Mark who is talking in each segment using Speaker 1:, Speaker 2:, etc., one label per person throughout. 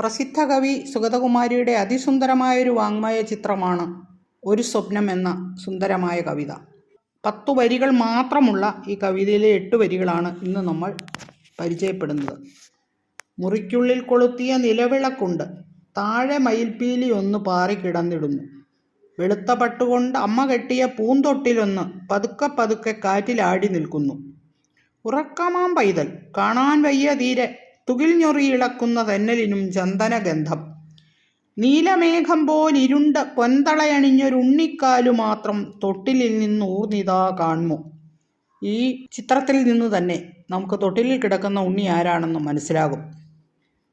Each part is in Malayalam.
Speaker 1: പ്രസിദ്ധ കവി സുഗതകുമാരിയുടെ അതിസുന്ദരമായൊരു വാങ്മയ ചിത്രമാണ് ഒരു സ്വപ്നം എന്ന സുന്ദരമായ കവിത. പത്തു വരികൾ മാത്രമുള്ള ഈ കവിതയിലെ എട്ട് വരികളാണ് ഇന്ന് നമ്മൾ പരിചയപ്പെടുന്നത്. മുറിക്കുള്ളിൽ കൊളുത്തിയ നിലവിളക്കുണ്ട്. താഴെ മയിൽപ്പീലി ഒന്ന് പാറി കിടന്നിടുന്നു. വെളുത്ത പട്ടുകൊണ്ട് അമ്മ കെട്ടിയ പൂന്തൊട്ടിലൊന്ന് പതുക്കെ പതുക്കെ കാറ്റിലാടി നിൽക്കുന്നു. ഉറക്കമാം പൈതൽ. കാണാൻ വയ്യ തീരെ തുകിൽ ഞൊറിയിളക്കുന്ന തെന്നലിനും ചന്ദനഗന്ധം. നീലമേഘം പോലിരുണ്ട പൊന്തളയണിഞ്ഞൊരുണ്ണിക്കാലു മാത്രം തൊട്ടിലിൽ നിന്ന് ഊർന്നിതാ കാണുമോ? ഈ ചിത്രത്തിൽ നിന്ന് തന്നെ നമുക്ക് തൊട്ടിലിൽ കിടക്കുന്ന ഉണ്ണി ആരാണെന്ന് മനസ്സിലാകും.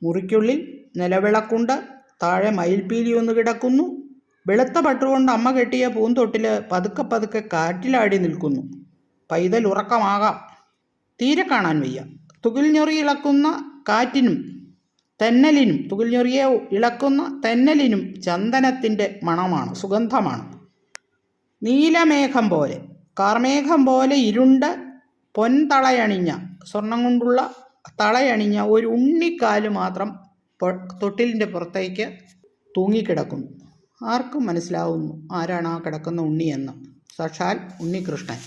Speaker 1: മുറിക്കുള്ളിൽ നിലവിളക്കുണ്ട് താഴെ മയിൽപ്പീലി ഒന്ന് കിടക്കുന്നു. വെളുത്ത പട്ടുകൊണ്ട് അമ്മ കെട്ടിയ പൂന്തൊട്ടിൽ പതുക്കെ പതുക്കെ കാറ്റിലാടി നിൽക്കുന്നു. പൈതൽ ഉറക്കമാകാം. തീരെ കാണാൻ വയ്യ. തുകിൽ ഞൊറി ഇളക്കുന്ന കാറ്റിനും തെന്നലിനും തുകിൽഞ്ഞൊറിയെ ഇളക്കുന്ന തെന്നലിനും ചന്ദനത്തിന്റെ മണമാണ് സുഗന്ധമാണ്. നീലമേഘം പോലെ കാർമേഘം പോലെ ഇരുണ്ട് പൊൻതളയണിഞ്ഞ സ്വർണം കൊണ്ടുള്ള തളയണിഞ്ഞ ഒരു ഉണ്ണിക്കാൽ മാത്രം തൊട്ടിലിന്റെ പുറത്തേക്ക് തൂങ്ങിക്കിടക്കുന്നു. ആർക്കും മനസ്സിലാവുന്നു ആരാണ് ആ കിടക്കുന്ന ഉണ്ണിയെന്ന്. സാക്ഷാൽ ഉണ്ണികൃഷ്ണൻ.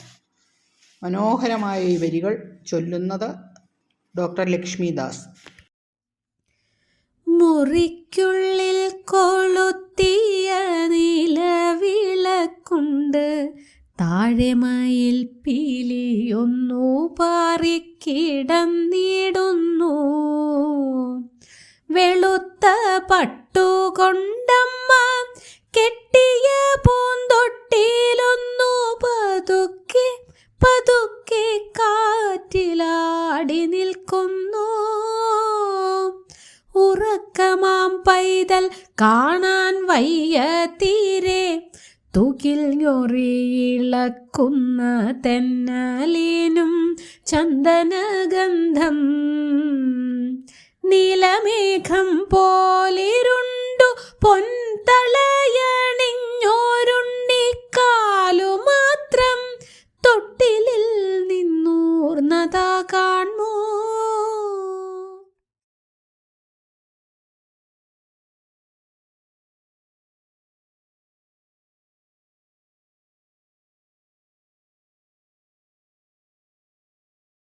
Speaker 1: മനോഹരമായ ഈ വരികൾ ചൊല്ലുന്നത് ഡോക്ടർ ലക്ഷ്മി ദാസ്
Speaker 2: മുറിക്കുള്ളിൽ കൊളുത്തിയ നിലവിളക്കുണ്ട്. താഴെമയിൽ പീലിയൊന്നു പാറിക്കിടന്നിടുന്നു വെളുത്ത പട്ടുകൊണ്ടമ്മ കെട്ടിയ പൂന്തൊട്ടിയിലൊന്നു കാറ്റിലാടി നിൽക്കുന്നു. ഉറക്കമാം പൈതൽ കാണാൻ വയ്യ തീരെ. തുകിൽ ഞൊറിയിളക്കുന്ന തെന്നലിനും ചന്ദനഗന്ധം. നീലമേഘം പോലിരുണ്ടു പൊൻതളയണിഞ്ഞോരുണ്ണിക്കാലു കാണുന്നതാ കാൺമോ